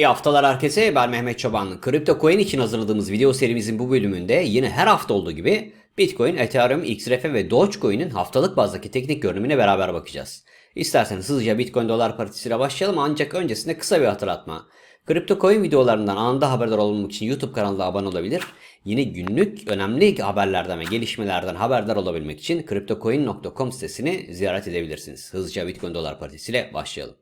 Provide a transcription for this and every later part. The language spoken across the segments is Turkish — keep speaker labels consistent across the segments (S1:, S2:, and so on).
S1: İyi haftalar herkese. Ben Mehmet Çoban. Kripto coin için hazırladığımız video serimizin bu bölümünde yine her hafta olduğu gibi Bitcoin, Ethereum, XRP ve Dogecoin'in haftalık bazdaki teknik görünümüne beraber bakacağız. İsterseniz hızlıca Bitcoin dolar partisiyle başlayalım ancak öncesinde kısa bir hatırlatma. Kripto coin videolarından anında haberdar olmak için YouTube kanalına abone olabilir. Yine günlük önemli haberlerden ve gelişmelerden haberdar olabilmek için CryptoCoin.com sitesini ziyaret edebilirsiniz. Hızlıca Bitcoin dolar partisiyle başlayalım.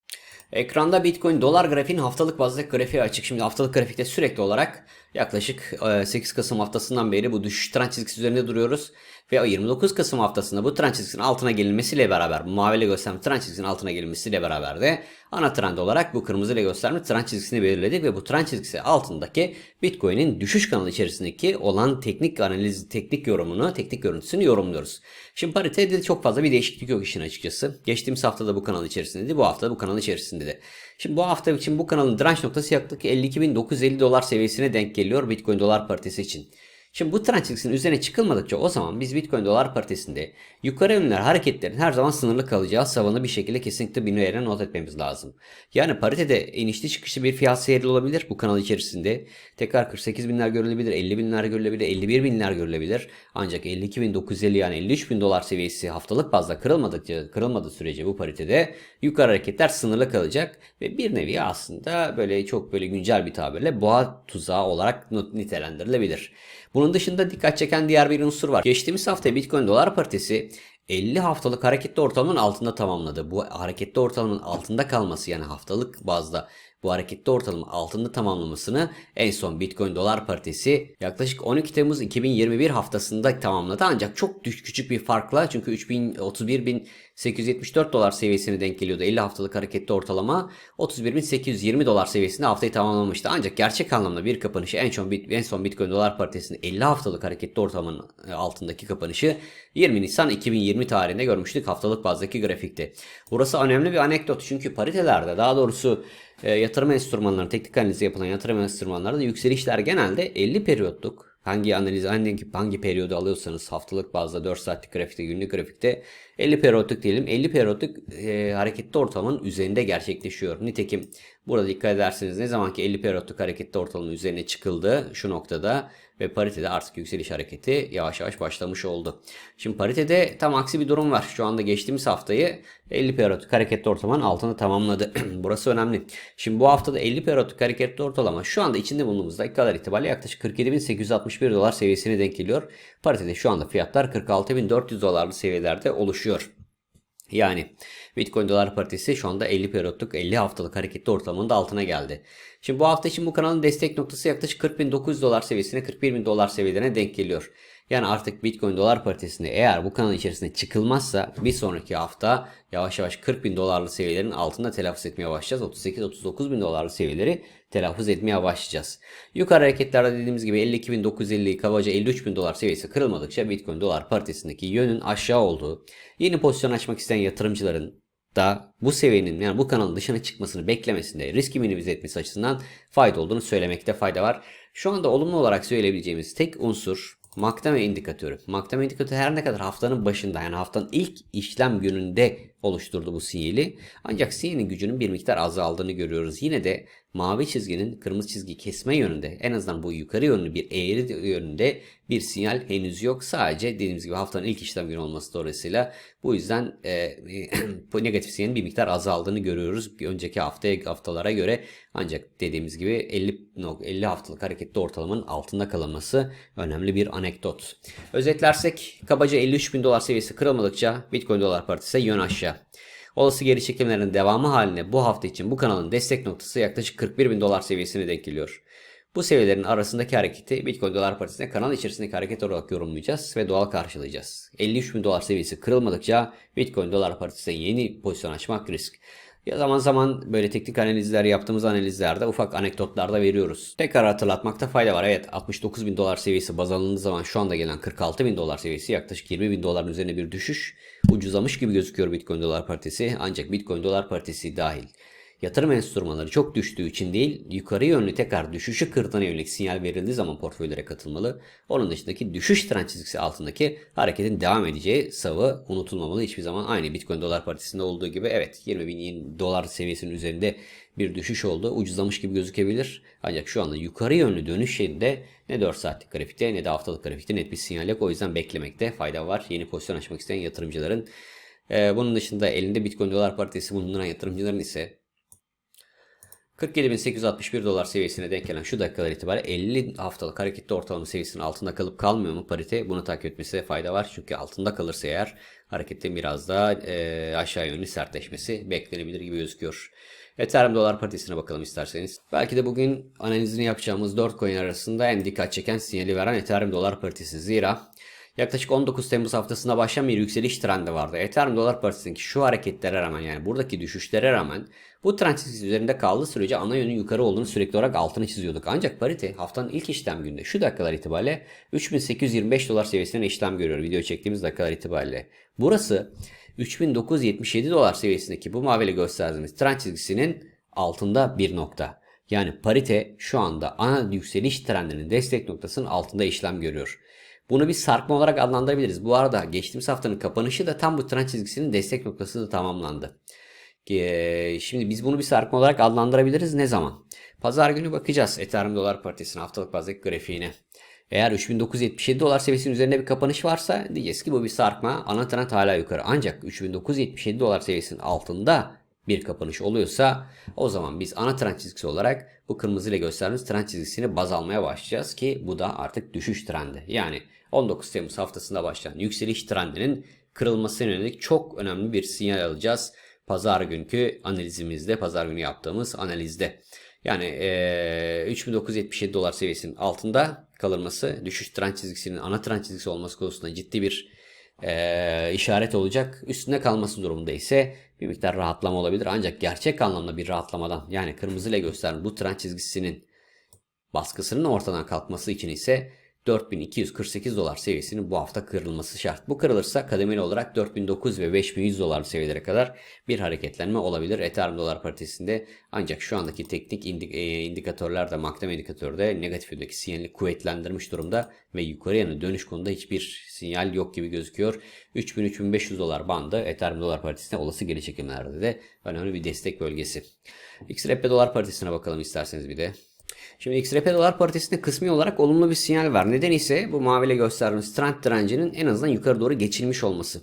S1: Ekranda Bitcoin dolar grafiğin haftalık bazda grafiği açık. Şimdi haftalık grafikte sürekli olarak yaklaşık 8 Kasım haftasından beri bu düşüş trend çizgisi üzerinde duruyoruz. Ve 29 Kasım haftasında bu trend çizgisinin altına gelinmesiyle beraber, bu maviyle göstermiş trend çizgisinin altına gelinmesiyle beraber de ana trend olarak bu kırmızı ile göstermiş trend çizgisini belirledik ve bu trend çizgisi altındaki Bitcoin'in düşüş kanalı içerisindeki olan teknik analiz, teknik yorumunu, teknik görüntüsünü yorumluyoruz. Şimdi paritede çok fazla bir değişiklik yok işin açıkçası. Geçtiğimiz haftada bu kanal içerisindeydi, bu hafta bu kanal içerisinde de. Şimdi bu hafta için bu kanalın direnç noktası yaklaşık 52.950 dolar seviyesine denk geliyor Bitcoin dolar paritesi için. Şimdi bu çizgisinin üzerine çıkılmadıkça o zaman biz Bitcoin dolar paritesinde yukarı yönler hareketlerin her zaman sınırlı kalacağı savını bir şekilde kesinlikle bir yere not etmemiz lazım. Yani paritede inişli çıkışlı bir fiyat seyri olabilir bu kanal içerisinde. Tekrar 48 binler görülebilir, 50 binler görülebilir, 51 binler görülebilir. Ancak 52.950 yani 53 bin dolar seviyesi haftalık bazda kırılmadıkça, kırılmadığı sürece bu paritede yukarı hareketler sınırlı kalacak ve bir nevi aslında böyle çok böyle güncel bir tabirle boğa tuzağı olarak nitelendirilebilir. Bunun dışında dikkat çeken diğer bir unsur var. Geçtiğimiz hafta Bitcoin dolar paritesi 50 haftalık hareketli ortalamanın altında tamamladı. Bu hareketli ortalamanın altında kalması yani haftalık bazda bu hareketli ortalama altında tamamlamasını en son Bitcoin dolar paritesi yaklaşık 12 Temmuz 2021 haftasında tamamladı. Ancak çok küçük bir farkla çünkü 31.874 dolar seviyesine denk geliyordu 50 haftalık hareketli ortalama 31.820 dolar seviyesinde haftayı tamamlamıştı. Ancak gerçek anlamda bir kapanışı en son, en son Bitcoin dolar paritesinin 50 haftalık hareketli ortalamanın altındaki kapanışı 20 Nisan 2020 tarihinde görmüştük haftalık bazdaki grafikte. Burası önemli bir anekdot çünkü paritelerde daha doğrusu e, yatırım enstrümanları, teknik analizi yapılan yatırım enstrümanlarında yükselişler genelde 50 periyotluk. Hangi analiz hangi, hangi periyodu alıyorsanız haftalık bazda 4 saatlik grafikte günlük grafikte 50 periyotluk diyelim. 50 periyotluk e, hareketli ortalamanın üzerinde gerçekleşiyor. Nitekim burada dikkat ederseniz ne zaman ki 50 periyotluk hareketli ortalamanın üzerine çıkıldı şu noktada ve paritede artık yükseliş hareketi yavaş yavaş başlamış oldu. Şimdi paritede tam aksi bir durum var. Şu anda geçtiğimiz haftayı 50 periyodik hareketli ortalamanın altını tamamladı. Burası önemli. Şimdi bu haftada 50 periyodik hareketli ortalama şu anda içinde bulunduğumuz dakikalar itibariyle yaklaşık 47.861 dolar seviyesine denk geliyor. Paritede şu anda fiyatlar 46.400 dolarlı seviyelerde oluşuyor. Yani Bitcoin dolar paritesi şu anda 50 periyotluk 50 haftalık hareketli ortalamanın altına geldi. Şimdi bu hafta için bu kanalın destek noktası yaklaşık 40.900 dolar seviyesine 41.000 dolar seviyelerine denk geliyor. Yani artık Bitcoin dolar paritesinde eğer bu kanal içerisinde çıkılmazsa bir sonraki hafta yavaş yavaş 40 bin dolarlı seviyelerin altında telaffuz etmeye başlayacağız. 38-39 bin dolarlı seviyeleri telaffuz etmeye başlayacağız. Yukarı hareketlerde dediğimiz gibi 52.950 kabaca 53 bin dolar seviyesi kırılmadıkça Bitcoin dolar paritesindeki yönün aşağı olduğu, yeni pozisyon açmak isteyen yatırımcıların da bu seviyenin yani bu kanalın dışına çıkmasını beklemesinde riski minimize etmesi açısından fayda olduğunu söylemekte fayda var. Şu anda olumlu olarak söyleyebileceğimiz tek unsur MACD indikatörü. MACD indikatörü her ne kadar haftanın başında yani haftanın ilk işlem gününde oluşturdu bu sinyali. Ancak sinyalin gücünün bir miktar azaldığını görüyoruz. Yine de mavi çizginin kırmızı çizgi kesme yönünde en azından bu yukarı yönlü bir eğri yönünde bir sinyal henüz yok. Sadece dediğimiz gibi haftanın ilk işlem günü olması dolayısıyla bu yüzden e, negatif sinyalin bir miktar azaldığını görüyoruz. Önceki haftaya haftalara göre ancak dediğimiz gibi 50 50 haftalık hareketli ortalamanın altında kalınması önemli bir anekdot. Özetlersek kabaca 53 bin dolar seviyesi kırılmadıkça Bitcoin dolar partisi yön aşağı. Olası geri çekimlerin devamı haline bu hafta için bu kanalın destek noktası yaklaşık 41 bin dolar seviyesine denk geliyor. Bu seviyelerin arasındaki hareketi Bitcoin dolar paritesinde kanal içerisindeki hareket olarak yorumlayacağız ve doğal karşılayacağız. 53 bin dolar seviyesi kırılmadıkça Bitcoin dolar paritesinde yeni pozisyon açmak risk. Ya zaman zaman böyle teknik analizler yaptığımız analizlerde ufak anekdotlar da veriyoruz. Tekrar hatırlatmakta fayda var. Evet 69 bin dolar seviyesi baz alındığı zaman şu anda gelen 46 bin dolar seviyesi yaklaşık 20 bin doların üzerine bir düşüş. Ucuzlamış gibi gözüküyor Bitcoin dolar paritesi ancak Bitcoin dolar paritesi dahil yatırım enstrümanları çok düştüğü için değil, yukarı yönlü tekrar düşüşü kırdığına yönelik sinyal verildiği zaman portföylere katılmalı. Onun dışındaki düşüş trend çizgisi altındaki hareketin devam edeceği savı unutulmamalı hiçbir zaman. Aynı Bitcoin dolar paritesinde olduğu gibi evet 20 bin dolar seviyesinin üzerinde bir düşüş oldu. Ucuzlamış gibi gözükebilir. Ancak şu anda yukarı yönlü dönüş şeyinde ne 4 saatlik grafikte ne de haftalık grafikte net bir sinyal yok. O yüzden beklemekte fayda var. Yeni pozisyon açmak isteyen yatırımcıların. Ee, bunun dışında elinde Bitcoin dolar paritesi bulunduran yatırımcıların ise 47.861 dolar seviyesine denk gelen şu dakikalar itibariyle 50 haftalık hareketli ortalama seviyesinin altında kalıp kalmıyor mu parite? Bunu takip etmesine fayda var. Çünkü altında kalırsa eğer harekette biraz daha e, aşağı yönlü sertleşmesi beklenebilir gibi gözüküyor. Ethereum dolar paritesine bakalım isterseniz. Belki de bugün analizini yapacağımız 4 coin arasında en dikkat çeken sinyali veren Ethereum dolar paritesi. Zira Yaklaşık 19 Temmuz haftasında başlayan bir yükseliş trendi vardı. Ethereum dolar paritesindeki şu hareketlere rağmen yani buradaki düşüşlere rağmen bu trend çizgisi üzerinde kaldığı sürece ana yönün yukarı olduğunu sürekli olarak altını çiziyorduk. Ancak parite haftanın ilk işlem gününde şu dakikalar itibariyle 3825 dolar seviyesinden işlem görüyor video çektiğimiz dakikalar itibariyle. Burası 3977 dolar seviyesindeki bu maviyle gösterdiğimiz trend çizgisinin altında bir nokta. Yani parite şu anda ana yükseliş trendinin destek noktasının altında işlem görüyor. Bunu bir sarkma olarak adlandırabiliriz. Bu arada geçtiğimiz haftanın kapanışı da tam bu trend çizgisinin destek noktası da tamamlandı. Şimdi biz bunu bir sarkma olarak adlandırabiliriz. Ne zaman? Pazar günü bakacağız Ethereum dolar paritesinin haftalık bazdaki grafiğine. Eğer 3977 dolar seviyesinin üzerinde bir kapanış varsa diyeceğiz ki bu bir sarkma. Ana trend hala yukarı. Ancak 3977 dolar seviyesinin altında bir kapanış oluyorsa o zaman biz ana trend çizgisi olarak bu kırmızı ile gösterdiğimiz trend çizgisini baz almaya başlayacağız ki bu da artık düşüş trendi. Yani 19 Temmuz haftasında başlayan yükseliş trendinin kırılmasına yönelik çok önemli bir sinyal alacağız. Pazar günkü analizimizde, pazar günü yaptığımız analizde. Yani e, 3977 dolar seviyesinin altında kalınması, düşüş trend çizgisinin ana trend çizgisi olması konusunda ciddi bir e, işaret olacak. Üstünde kalması durumunda ise bir miktar rahatlama olabilir. Ancak gerçek anlamda bir rahatlamadan yani kırmızı ile gösteren bu trend çizgisinin baskısının ortadan kalkması için ise 4248 dolar seviyesinin bu hafta kırılması şart. Bu kırılırsa kademeli olarak 4900 ve 5100 dolar seviyelere kadar bir hareketlenme olabilir Ethereum dolar paritesinde. Ancak şu andaki teknik indik e, indikatörler de MACD indikatörde negatif yöndeki sinyali kuvvetlendirmiş durumda ve yukarı yanı dönüş konuda hiçbir sinyal yok gibi gözüküyor. 3000-3500 dolar bandı Ethereum dolar paritesinde olası geri çekimlerde de önemli bir destek bölgesi. XRP dolar paritesine bakalım isterseniz bir de. Şimdi XRP dolar paritesinde kısmi olarak olumlu bir sinyal var. Neden ise bu maviyle gösterdiğimiz trend direncinin en azından yukarı doğru geçilmiş olması.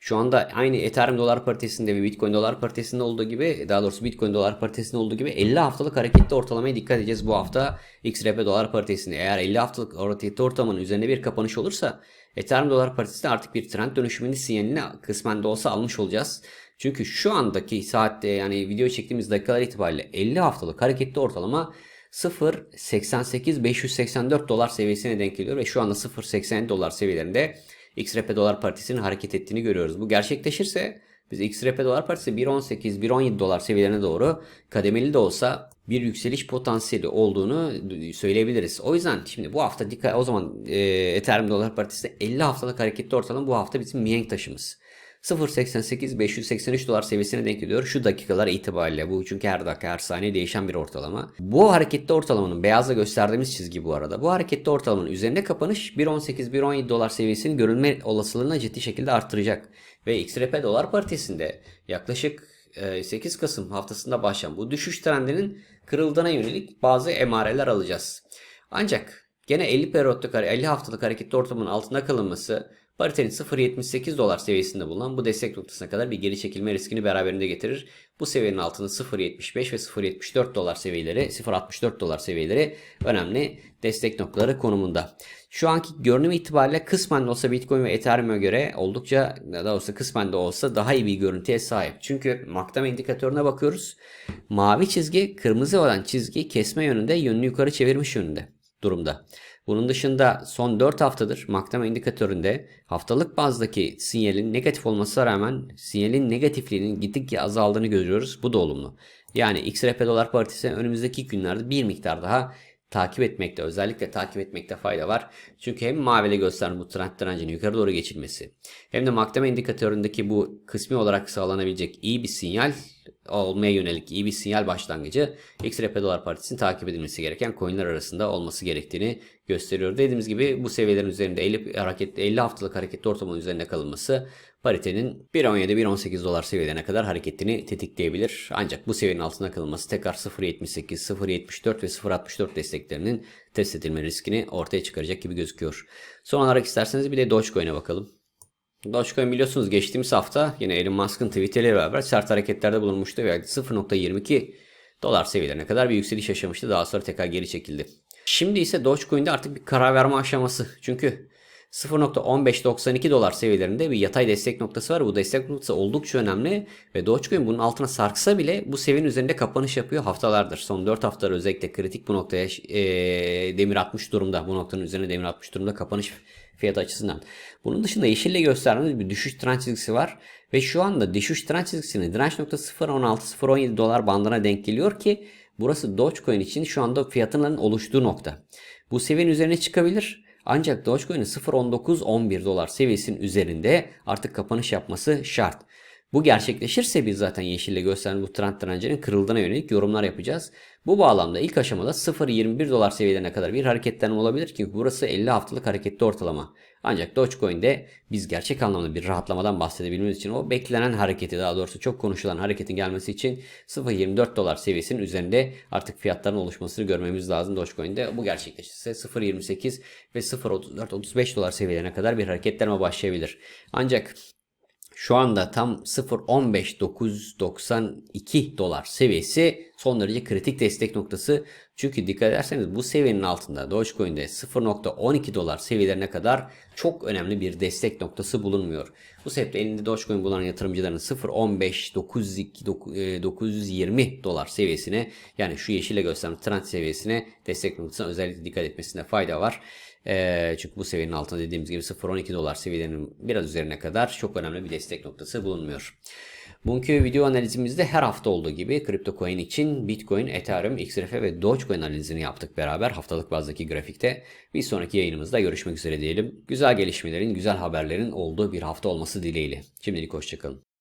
S1: Şu anda aynı Ethereum dolar paritesinde ve Bitcoin dolar paritesinde olduğu gibi daha doğrusu Bitcoin dolar paritesinde olduğu gibi 50 haftalık hareketli ortalamaya dikkat edeceğiz bu hafta XRP dolar paritesinde. Eğer 50 haftalık hareketli ortalamanın üzerine bir kapanış olursa Ethereum dolar paritesinde artık bir trend dönüşümünün sinyalini kısmen de olsa almış olacağız. Çünkü şu andaki saatte yani video çektiğimiz dakikalar itibariyle 50 haftalık hareketli ortalama 0.88 584 dolar seviyesine denk geliyor ve şu anda 0.80 dolar seviyelerinde XRP dolar partisinin hareket ettiğini görüyoruz. Bu gerçekleşirse biz XRP dolar partisi 1.18 1.17 dolar seviyelerine doğru kademeli de olsa bir yükseliş potansiyeli olduğunu söyleyebiliriz. O yüzden şimdi bu hafta dikkat o zaman e, Ethereum dolar partisi 50 haftalık hareketli ortalama bu hafta bizim mihenk taşımız. 0.88 583 dolar seviyesine denk geliyor. Şu dakikalar itibariyle bu çünkü her dakika her saniye değişen bir ortalama. Bu hareketli ortalamanın beyazla gösterdiğimiz çizgi bu arada. Bu hareketli ortalamanın üzerinde kapanış 1.18 1.17 dolar seviyesinin görülme olasılığını ciddi şekilde arttıracak. Ve XRP dolar paritesinde yaklaşık 8 Kasım haftasında başlayan bu düşüş trendinin kırıldığına yönelik bazı emareler alacağız. Ancak gene 50 periyotluk 50 haftalık hareketli ortamın altında kalınması Paritenin 0.78 dolar seviyesinde bulunan bu destek noktasına kadar bir geri çekilme riskini beraberinde getirir. Bu seviyenin altında 0.75 ve 0.74 dolar seviyeleri, 0.64 dolar seviyeleri önemli destek noktaları konumunda. Şu anki görünüm itibariyle kısmen de olsa Bitcoin ve Ethereum'a göre oldukça daha olsa kısmen de olsa daha iyi bir görüntüye sahip. Çünkü MACD indikatörüne bakıyoruz. Mavi çizgi kırmızı olan çizgi kesme yönünde yönünü yukarı çevirmiş yönünde durumda. Bunun dışında son 4 haftadır maktama indikatöründe haftalık bazdaki sinyalin negatif olmasına rağmen sinyalin negatifliğinin gittikçe azaldığını görüyoruz. Bu da olumlu. Yani XRP dolar paritesi önümüzdeki günlerde bir miktar daha takip etmekte özellikle takip etmekte fayda var. Çünkü hem maviyle gösteren bu trend direncinin yukarı doğru geçilmesi hem de maktama indikatöründeki bu kısmi olarak sağlanabilecek iyi bir sinyal olmaya yönelik iyi bir sinyal başlangıcı XRP dolar paritesinin takip edilmesi gereken coinler arasında olması gerektiğini gösteriyor. Dediğimiz gibi bu seviyelerin üzerinde 50 hareket 50 haftalık hareketli ortamın üzerinde kalınması paritenin 1.17-1.18 dolar seviyelerine kadar hareketini tetikleyebilir. Ancak bu seviyenin altında kalınması tekrar 0.78, 0.74 ve 0.64 desteklerinin test edilme riskini ortaya çıkaracak gibi gözüküyor. Son olarak isterseniz bir de Dogecoin'e bakalım. Dogecoin biliyorsunuz geçtiğimiz hafta yine Elon Musk'ın tweetleriyle beraber sert hareketlerde bulunmuştu ve 0.22 dolar seviyelerine kadar bir yükseliş yaşamıştı. Daha sonra tekrar geri çekildi. Şimdi ise Dogecoin'de artık bir karar verme aşaması. Çünkü 0.1592 dolar seviyelerinde bir yatay destek noktası var. Bu destek noktası oldukça önemli ve Dogecoin bunun altına sarksa bile bu seviyenin üzerinde kapanış yapıyor haftalardır. Son 4 haftalar özellikle kritik bu noktaya e, demir atmış durumda. Bu noktanın üzerine demir atmış durumda kapanış fiyatı açısından. Bunun dışında yeşille gösterdiğimiz bir düşüş trend çizgisi var. Ve şu anda düşüş trend çizgisinin direnç noktası 0.16-0.17 dolar bandına denk geliyor ki burası Dogecoin için şu anda fiyatının oluştuğu nokta. Bu seviyenin üzerine çıkabilir. Ancak Dogecoin'in 0.19-11 dolar seviyesinin üzerinde artık kapanış yapması şart. Bu gerçekleşirse biz zaten yeşille gösteren bu trend direncinin kırıldığına yönelik yorumlar yapacağız. Bu bağlamda ilk aşamada 0.21 dolar seviyelerine kadar bir hareketlenme olabilir ki burası 50 haftalık hareketli ortalama. Ancak Dogecoin'de biz gerçek anlamda bir rahatlamadan bahsedebilmemiz için o beklenen hareketi daha doğrusu çok konuşulan hareketin gelmesi için 0.24 dolar seviyesinin üzerinde artık fiyatların oluşmasını görmemiz lazım Dogecoin'de. Bu gerçekleşirse 0.28 ve 0.34-35 dolar seviyelerine kadar bir hareketlenme başlayabilir. Ancak şu anda tam 0.15992 dolar seviyesi son derece kritik destek noktası. Çünkü dikkat ederseniz bu seviyenin altında Dogecoin'de 0.12 dolar seviyelerine kadar çok önemli bir destek noktası bulunmuyor. Bu sebeple elinde Dogecoin bulunan yatırımcıların 0.15-920 dolar seviyesine yani şu yeşile gösteren trend seviyesine destek noktasına özellikle dikkat etmesinde fayda var. E, çünkü bu seviyenin altında dediğimiz gibi 0.12 dolar seviyelerinin biraz üzerine kadar çok önemli bir destek noktası bulunmuyor. Bugünkü video analizimizde her hafta olduğu gibi kripto coin için Bitcoin, Ethereum, XRP ve Dogecoin analizini yaptık beraber haftalık bazdaki grafikte. Bir sonraki yayınımızda görüşmek üzere diyelim. Güzel gelişmelerin, güzel haberlerin olduğu bir hafta olması dileğiyle. Şimdilik hoşçakalın.